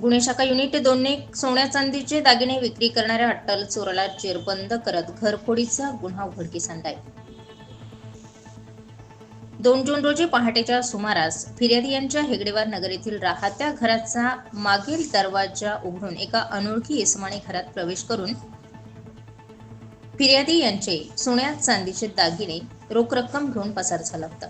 गुन्हे शाखा युनिट दोनने सोन्या चांदीचे दागिने विक्री करणाऱ्या अट्टल चोराला जेरबंद करत घरफोडीचा गुन्हा उघडकीस आणलाय दोन जून रोजी पहाटेच्या सुमारास फिर्यादी यांच्या हेगडेवार नगर येथील राहत्या घराचा मागील दरवाजा उघडून एका अनोळखी इसमाने घरात प्रवेश करून फिर्यादी यांचे सोन्या चांदीचे दागिने रोख रक्कम घेऊन पसार झाला होता.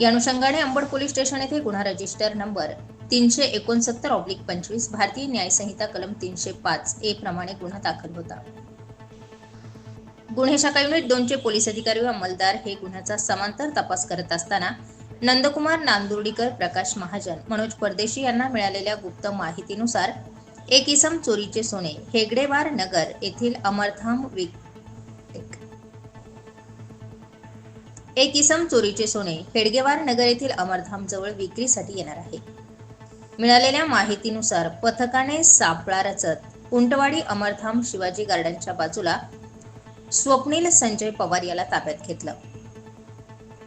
या अनुषंगाने अंबड पोलीस स्टेशन येथे गुन्हा रजिस्टर नंबर तीनशे एकोणसत्तर ऑब्लिक पंचवीस भारतीय न्यायसंहिता कलम तीनशे पाच ए प्रमाणे गुन्हा दाखल होता. गुन्हे शाखा युनिट दोनचे पोलीस अधिकारी व अंमलदार हे गुन्ह्याचा समांतर तपास करत असताना नंदकुमार नांदुर्डीकर प्रकाश महाजन मनोज परदेशी यांना मिळालेल्या गुप्त माहितीनुसार एक इसम चोरीचे सोने हेगडेवार नगर येथील अमरधाम एक इसम चोरीचे सोने हेडगेवार नगर येथील अमरधाम जवळ विक्रीसाठी येणार आहे. मिळालेल्या माहितीनुसार पथकाने सापळा रचत उंटवाडी अमरधाम शिवाजी गार्डनच्या बाजूला स्वप्नील संजय पवार याला ताब्यात घेतलं.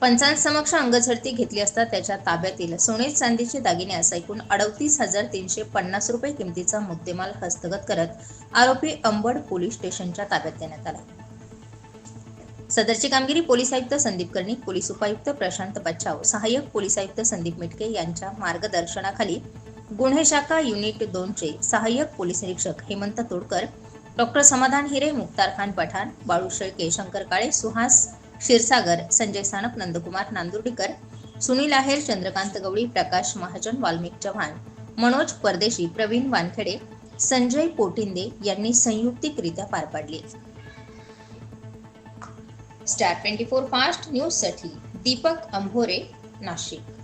पंचांसमक्ष अंगझडती घेतली असता त्याच्या ताब्यातील सोने चांदीचे दागिने असं ऐकून अडतीस हजार तीनशे पन्नास रुपये किमतीचा मुद्देमाल हस्तगत करत आरोपी अंबड पोलीस स्टेशनच्या ताब्यात देण्यात आला. सदरची कामगिरी पोलीस आयुक्त संदीप कर्णिक पोलीस उपायुक्त प्रशांत बच्चाव सहाय्यक पोलीस आयुक्त संदीप मिटके यांच्या मार्गदर्शनाखाली गुन्हे शाखा युनिट दोनचे सहाय्यक पोलीस निरीक्षक हेमंत तोडकर डॉक्टर समाधान हिरे मुक्तार खान पठाण बाळू शेळके शंकर काळे सुहास क्षीरसागर संजय सानप नंदकुमार नांदुर्डीकर सुनील आहेर चंद्रकांत गवळी प्रकाश महाजन वाल्मिक चव्हाण मनोज परदेशी प्रवीण वानखेडे संजय पोटिंदे यांनी संयुक्तिकरित्या पार पाडली. स्टार ट्वेंटी फोर फास्ट न्यूजसाठी दीपक अंभोरे नाशिक